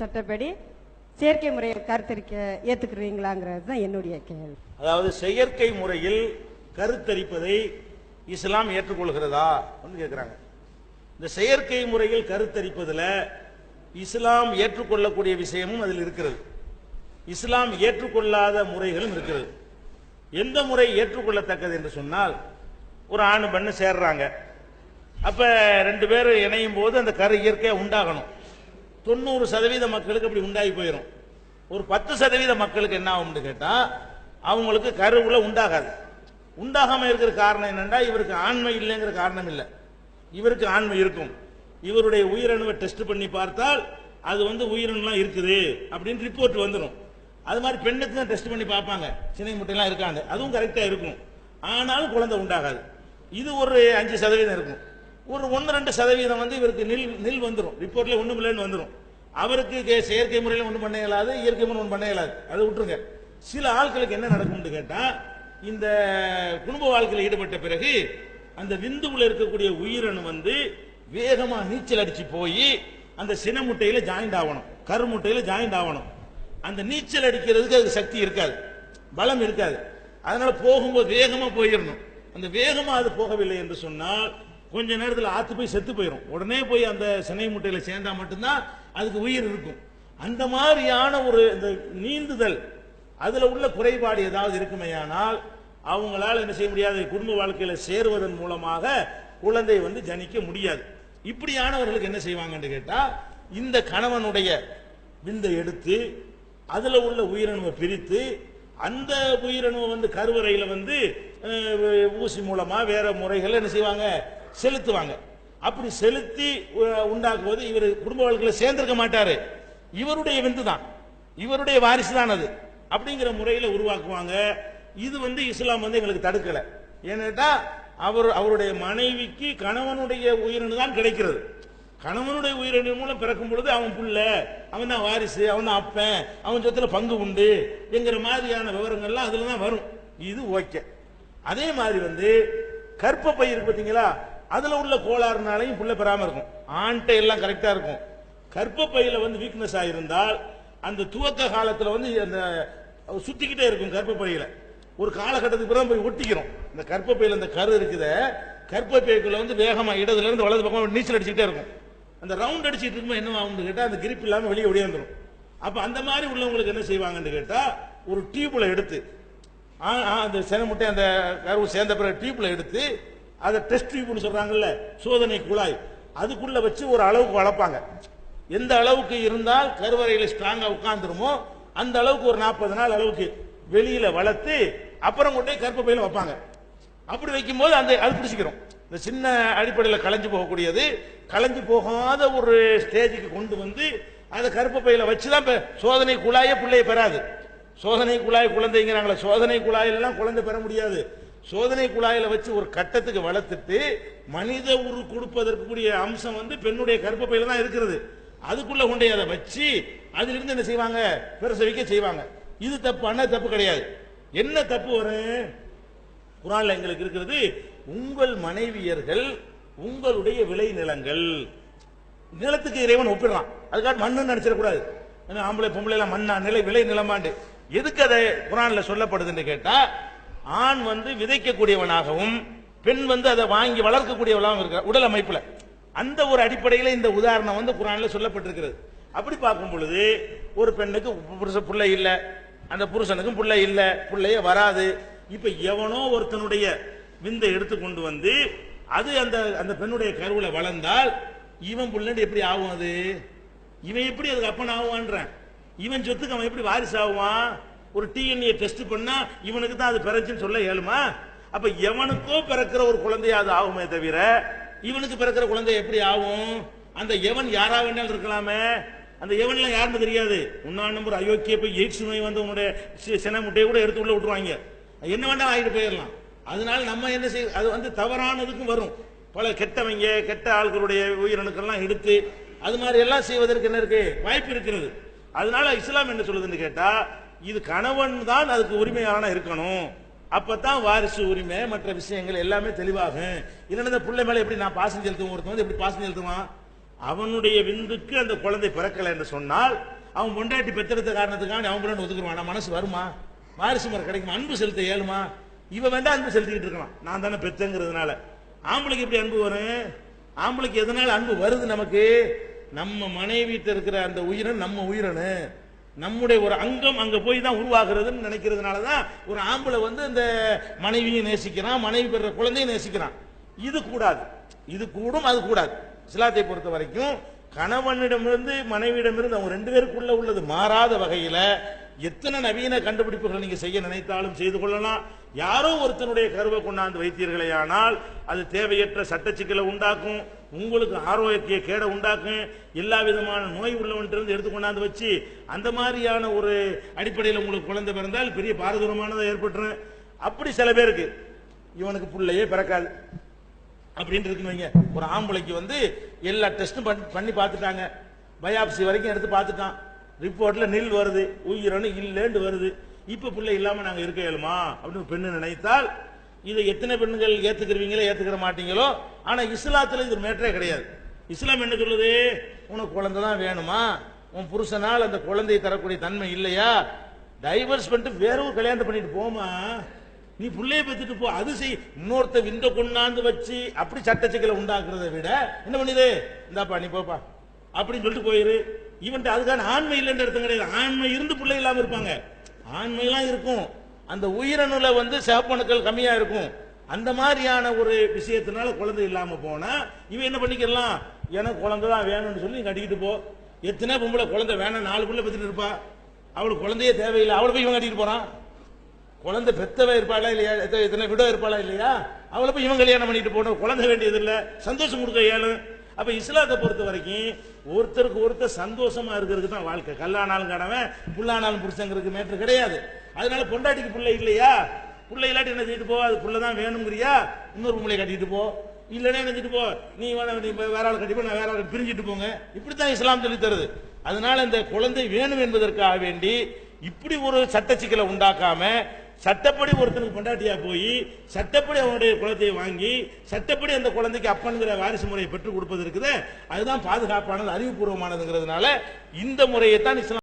சட்டப்படி செயற்கை முறையை கருத்தரிக்க ஏத்துக்கிறீங்களாங்கிறது தான் என்னுடைய கேள்வி. அதாவது செயற்கை முறையில் கருத்தரிப்பதை இஸ்லாம் ஏற்றுக்கொள்கிறதா கேட்கிறாங்க இந்த செயற்கை முறையில் கருத்தரிப்பதில் இஸ்லாம் ஏற்றுக்கொள்ளக்கூடிய விஷயமும் அதில் இருக்கிறது. இஸ்லாம் ஏற்றுக்கொள்ளாத முறைகளும் இருக்கிறது. எந்த முறை ஏற்றுக்கொள்ளத்தக்கது என்று சொன்னால் ஒரு ஆண் பெண்ணு சேர்றாங்க. அப்ப ரெண்டு பேரும் இணையும் போது அந்த கரு இயற்கையாக உண்டாகணும். தொண்ணூறு சதவீத மக்களுக்கு அப்படி உண்டாகி போயிடும் ஒரு பத்து சதவீத மக்களுக்கு என்ன ஆகும்னு கேட்டால் அவங்களுக்கு கருவுல உண்டாகாது. உண்டாகாமல் இருக்கிற காரணம் என்னென்னா இவருக்கு ஆண்மை இல்லைங்கிற காரணம் இல்லை. இவருக்கு ஆண்மை இருக்கும். இவருடைய உயிரணுவை டெஸ்ட் பண்ணி பார்த்தால் அது வந்து உயிரணுலாம் இருக்குது அப்படின்னு ரிப்போர்ட் வந்துடும் அது மாதிரி பெண்ணுக்கு தான் டெஸ்ட் பண்ணி பார்ப்பாங்க. சினை முட்டையெல்லாம் இருக்காங்க அதுவும் கரெக்டாக இருக்கும். ஆனாலும் குழந்தை உண்டாகாது. இது ஒரு அஞ்சு சதவீதம் இருக்கும். ஒரு ஒன்று ரெண்டு சதவீதம் வந்து இவருக்கு நெல் நெல் வந்துடும் ரிப்போர்ட்ல ஒன்றும் இல்லைன்னு வந்துடும் அவருக்கு செயற்கை முறையில் ஒன்றும் பண்ண இயலாது இயற்கை முறை ஒன்றும் பண்ண இயலாது. அதை விட்டுருங்க. சில ஆட்களுக்கு என்ன நடக்கும்னு கேட்டால் இந்த குடும்ப வாழ்க்கையில் ஈடுபட்ட பிறகு அந்த விந்துவில் இருக்கக்கூடிய உயிரணு வந்து வேகமாக நீச்சல் அடித்து போய் அந்த சின முட்டையில் ஜாயிண்ட் ஆகணும் கரு முட்டையில் ஜாயிண்ட் ஆகணும் அந்த நீச்சல் அடிக்கிறதுக்கு அதுக்கு சக்தி இருக்காது. பலம் இருக்காது. அதனால போகும்போது வேகமாக போயிடணும். அந்த வேகமாக அது போகவில்லை என்று சொன்னால் கொஞ்ச நேரத்தில் ஆத்து போய் செத்து போயிடும் உடனே போய் அந்த சினை முட்டையில் சேர்ந்தா மட்டும்தான் அதுக்கு உயிர் இருக்கும். அந்த மாதிரியான ஒரு இந்த நீந்துதல் அதில் உள்ள குறைபாடு ஏதாவது இருக்குமேயானால் அவங்களால் என்ன செய்ய முடியாது? குடும்ப வாழ்க்கையில் சேருவதன் மூலமாக குழந்தை வந்து ஜனிக்க முடியாது. இப்படியானவர்களுக்கு என்ன செய்வாங்கன்னு கேட்டால் இந்த கணவனுடைய விந்தை எடுத்து அதில் உள்ள உயிரணுவை பிரித்து அந்த உயிரணுவை வந்து கருவறையில் வந்து ஊசி மூலமா வேற முறைகள் என்ன செய்வாங்க? செலுத்துவாங்க. அப்படி செலுத்தி உண்டாக்குவது இவர் குடும்ப வழக்கில் சேர்ந்திருக்க மாட்டாரு. இவருடைய விந்து தான். இவருடைய வாரிசு தான் அது. அப்படிங்கிற முறையில் உருவாக்குவாங்க. இது வந்து இஸ்லாம் வந்து எங்களுக்கு தடுக்கல. ஏன்னா அவர் அவருடைய மனைவிக்கு கணவனுடைய உயிரினு தான் கிடைக்கிறது. கணவனுடைய உயிரின மூலம் பிறக்கும் பொழுது அவன் புள்ள அவன் தான் வாரிசு அவன் தான் அப்பன் அவன் சொத்துல பங்கு உண்டு என்கிற மாதிரியான விவரங்கள்லாம் அதுல தான் வரும். இது ஓகே. அதே மாதிரி வந்து கற்பப்பை பயிர் பார்த்தீங்களா அதுல உள்ள கோளாறுனாலையும் புள்ள பெறாம இருக்கும். ஆண்டை எல்லாம் கரெக்டா இருக்கும். கற்பப்பையில வந்து வீக்னஸ் ஆயிருந்தால் அந்த துவக்க காலத்துல வந்து அந்த சுத்திக்கிட்டே இருக்கும் கற்பப்பையில ஒரு காலகட்டத்துக்கு பிறகு போய் ஒட்டிக்கிறோம். இந்த கற்பப்பையில அந்த கரு இருக்குதே கற்பப்பைக்குள்ள வந்து வேகமா இடதுல இருந்து வலது பக்கம் நீச்சல் அடிச்சுக்கிட்டே இருக்கும். அந்த ரவுண்ட் அடிச்சுட்டு இருக்கும்போது என்ன ஆகும்னு கேட்டா அந்த கிரிப் இல்லாம வெளியே ஒடியாந்துரும் அப்ப அந்த மாதிரி உள்ளவங்களுக்கு என்ன செய்வாங்கன்னு கேட்டா ஒரு டியூப்ல எடுத்து அந்த சென முட்டை அந்த கருவு சேர்ந்த பிறகு டியூப்ல எடுத்து அதை டெஸ்ட் டியூப்னு சொல்றாங்கல்ல சோதனை குழாய். அதுக்குள்ள வச்சு ஒரு அளவுக்கு வளர்ப்பாங்க. எந்த அளவுக்கு இருந்தால் கருவறையில் ஸ்ட்ராங்காக உட்காந்துருமோ அந்த அளவுக்கு ஒரு நாற்பது நாள் அளவுக்கு வெளியில வளர்த்து அப்புறம் கொண்டு போய் வைப்பாங்க. அப்படி வைக்கும்போது அந்த அது பிடிச்சிக்கிறோம் இந்த சின்ன அடிப்படையில் களைஞ்சு போகக்கூடியது களைஞ்சு போகாத ஒரு ஸ்டேஜுக்கு கொண்டு வந்து அதை கருப்பப்பையில வச்சுதான் பெ- சோதனை குழாயே பிள்ளையை பெறாது. சோதனை குழாய் குழந்தைங்கிறாங்களே சோதனை குழாயிலெல்லாம் குழந்தை பெற முடியாது. சோதனை குழாயில வச்சு ஒரு கட்டத்துக்கு வளர்த்துட்டு மனித உரு கொடுப்பதற்கு கூடிய அம்சம் வந்து பெண்ணுடைய கருப்பப்பையில தான் இருக்கிறது. அதுக்குள்ள கொண்டே அதை வச்சு அதிலிருந்து என்ன செய்வாங்க? பிரசவிக்க செய்வாங்க. இது தப்பான தப்பு கிடையாது. என்ன தப்பு வரும் குரான்ல எங்களுக்கு இருக்கிறது உங்கள் மனைவியர்கள் உங்களுடைய விளை நிலங்கள். நிலத்துக்கு இறைவன் ஒப்பிடுறான் அதுக்காக மண்ணு நினைச்சிடக்கூடாது. ஏன்னா ஆம்பளை பொம்பளை எல்லாம் மண்ணா நிலை விளை நிலமாண்டு. எதுக்கு அதை குரான்ல சொல்லப்படுதுன்னு கேட்டா ஆண் வந்து விதைக்கக்கூடியவனாகவும் பெண் வந்து அதை வாங்கி வளர்க்கக்கூடியவளாகவும் இருக்கிற உடல் அமைப்புல. அந்த ஒரு அடிப்படையில் இந்த உதாரணம் வந்து குரான்ல சொல்லப்பட்டிருக்கிறது. அப்படி பார்க்கும் பொழுது ஒரு பெண்ணுக்கு புருஷ பிள்ளை இல்ல அந்த புருஷனுக்கும் பிள்ளை இல்ல பிள்ளைய வராது. இப்ப எவனோ ஒருத்தனுடைய விந்தை எடுத்து கொண்டு வந்து அது அந்த அந்த பெண்ணுடைய கருவுல வளர்ந்தால் இவன் புள்ளன்னு எப்படி ஆகும் அது? இவன் எப்படி அதுக்கு அப்பன் ஆகுவான்றான் இவன் சொத்துக்கு அவன் எப்படி வாரிசு ஆகுவான்? ஒரு டிஎன்ஏ டெஸ்ட் பண்ணா இவனுக்கு தான் அது பிறச்சுன்னு சொல்ல இயலுமா? அப்ப எவனுக்கோ பிறக்கிற ஒரு குழந்தையா அது ஆகுமே தவிர இவனுக்கு பிறக்கிற குழந்தை எப்படி ஆகும்? அந்த எவன் யாரா வேண்டாலும் இருக்கலாமே. அந்த எவன்லாம் யாருன்னு தெரியாது. முன்னாள் நம்பர் அயோக்கிய போய் எய்ட்ஸ் நோய் வந்து உன்னுடைய சி- சின முட்டையை கூட எடுத்து உள்ள விட்டுருவாங்க. என்ன வேண்டாம் ஆகிட்டு போயிடலாம். அதனால நம்ம என்ன செய்ய அது வந்து தவறானதுக்கும் வரும். பல கெட்டவங்க கெட்ட ஆள்களுடைய உயிரணுக்கள்லாம் எடுத்து அது மாதிரி எல்லாம் செய்வதற்கு என்ன இருக்கு? வாய்ப்பு இருக்கிறது. அதனால இஸ்லாம் என்ன சொல்லுதுன்னு கேட்டா இது கணவன் தான் அதுக்கு உரிமையான இருக்கணும். அப்பதான் வாரிசு உரிமை மற்ற விஷயங்கள் எல்லாமே தெளிவாகும். இல்லைன்னா இந்த பிள்ளை மேல எப்படி நான் பாசம் செலுத்துவோம் ஒருத்தன் வந்து எப்படி பாசம் செலுத்துவான்? அவனுடைய விந்துக்கு அந்த குழந்தை பிறக்கல என்று சொன்னால் அவன் பொண்டாட்டி பெத்தெடுத்த காரணத்துக்காக அவன் பிள்ளை ஒதுக்குருவான். மனசு வருமா? வாரிசு முறை கிடைக்குமா? அன்பு செலுத்த ஏழுமா இவன் வேண்டாம் அன்பு செலுத்திக்கிட்டு இருக்கலாம். நான் தானே பெத்தங்கிறதுனால ஆம்பளைக்கு எப்படி அன்பு வரும்? ஆம்பளைக்கு எதனால அன்பு வருது நமக்கு? நம்ம மனைவிட்ட இருக்கிற அந்த உயிரன் நம்ம உயிரனு. நம்முடைய ஒரு அங்கம் அங்க போய் தான் உருவாகிறதுன்னு நினைக்கிறதுனால தான் ஒரு ஆம்பளை வந்து இந்த மனைவியை நேசிக்கிறான் மனைவி பெற குழந்தையை நேசிக்கிறான். இது கூடாது. இது கூடும் அது கூடாது. இஸ்லாத்தை பொறுத்த வரைக்கும் கணவனிடமிருந்து மனைவியிடமிருந்து அவங்க ரெண்டு பேருக்குள்ள உள்ளது மாறாத வகையில எத்தனை நவீன கண்டுபிடிப்புகளை நீங்க செய்ய நினைத்தாலும் செய்து கொள்ளலாம். யாரோ ஒருத்தனுடைய கருவை கொண்டாந்து வைத்தீர்களேயானால் அது தேவையற்ற சட்ட சிக்கலை உண்டாக்கும். உங்களுக்கு ஆரோக்கிய கேடை உண்டாக்கும். எல்லா விதமான நோய் உள்ளவன்ட்டு எடுத்து கொண்டாந்து வச்சு அந்த மாதிரியான ஒரு அடிப்படையில் உங்களுக்கு குழந்தை பிறந்தால் பெரிய பாரதூரமானதை ஏற்பட்டுரும். அப்படி சில பேருக்கு இவனுக்கு பிள்ளையே பிறக்காது. அப்படின்னு இருக்குன்னு வைங்க. ஒரு ஆம்பளைக்கு வந்து எல்லா டெஸ்டும் பண்ணி பார்த்துட்டாங்க. பயாப்சி வரைக்கும் எடுத்து பார்த்துட்டான். ரிப்போர்ட்ல நில் வருது. உயிரணு இல்லைன்னு வருது. இப்ப பிள்ளை இல்லாம நாங்க இருக்க இயலுமா? அப்படின்னு பெண்ணு நினைத்தால் இதை எத்தனை பெண்கள் ஏத்துக்கிறீங்களோ ஏத்துக்கிற மாட்டீங்களோ ஆனா இஸ்லாத்துல இது மேட்டரே கிடையாது. இஸ்லாம் என்ன சொல்லுது? உனக்கு குழந்தை தான் வேணுமா? உன் புருஷனால் அந்த குழந்தையை தரக்கூடிய தன்மை இல்லையா? டைவர்ஸ் பண்ணிட்டு வேற ஒரு கல்யாணம் பண்ணிட்டு போமா நீ பிள்ளைய பெத்துட்டு போ. அது செய். இன்னொருத்த விந்த கொண்டாந்து வச்சு அப்படி சட்ட சிக்கலை உண்டாக்குறதை விட என்ன பண்ணுது? இந்தாப்பா நீ போப்பா. அப்படின்னு சொல்லிட்டு போயிரு. இவன்ட்டு அதுக்கான ஆண்மை இல்லைன்ற அர்த்தம் கிடையாது. ஆண்மை இருந்து பிள்ளை இல்லாம இருப்பாங்க. ஆண்மையெல்லாம் இருக்கும். அந்த உயிரணுல வந்து சிவப்பணுக்கள் கம்மியா இருக்கும். அந்த மாதிரியான ஒரு விஷயத்தினால குழந்தை இல்லாம போனா இவன் என்ன பண்ணிக்கலாம் எனக்கு குழந்தை தான் வேணும்னு சொல்லி கட்டிக்கிட்டு போ. எத்தனை பொம்பளை குழந்தை வேணாம் நாலு பிள்ளை பத்திட்டு இருப்பா. அவளுக்கு குழந்தையே தேவையில்லை. அவளை போய் இவன் கட்டிட்டு போறான். குழந்தை பெத்தவ இருப்பாளா இல்லையா? எத்தனை விட இருப்பாளா இல்லையா? அவளை போய் இவன் கல்யாணம் பண்ணிட்டு போகணும் குழந்தை வேண்டியது இல்ல சந்தோஷம் கொடுக்க இயலும் அப்ப இஸ்லாத்தை பொறுத்த வரைக்கும் ஒருத்தருக்கு ஒருத்தர் சந்தோஷமா இருக்கிறதுக்கு தான் வாழ்க்கை. கல்லானாலும் கடவன் புல்லானாலும் புருஷங்கிறதுக்கு மேட்ரு கிடையாது. அதனால பொண்டாட்டிக்கு பிள்ளை இல்லையா? பிள்ளை இல்லாட்டி என்ன செய்துட்டு போ? அது பிள்ளை தான் வேணுங்கிறியா? இன்னொரு பிள்ளை கட்டிட்டு போ. இல்லைன்னா என்ன போ? நீ வேணா நீ வேற ஆள் கட்டிப்போ நான் வேற ஆள் பிரிஞ்சுட்டு போங்க. இப்படித்தான் இஸ்லாம் சொல்லி தருது. அதனால இந்த குழந்தை வேணும் என்பதற்காக வேண்டி இப்படி ஒரு சட்ட சிக்கலை உண்டாக்காம சட்டப்படி ஒருத்தனுக்கு பொண்டாட்டியா போய் சட்டப்படி அவனுடைய குழந்தையை வாங்கி சட்டப்படி அந்த குழந்தைக்கு அப்பன்கிற வாரிசு முறையை பெற்றுக் கொடுப்பது இருக்குது. அதுதான் பாதுகாப்பானது அறிவுபூர்வமானதுங்கிறதுனால இந்த முறையை தான் இஸ்லாம்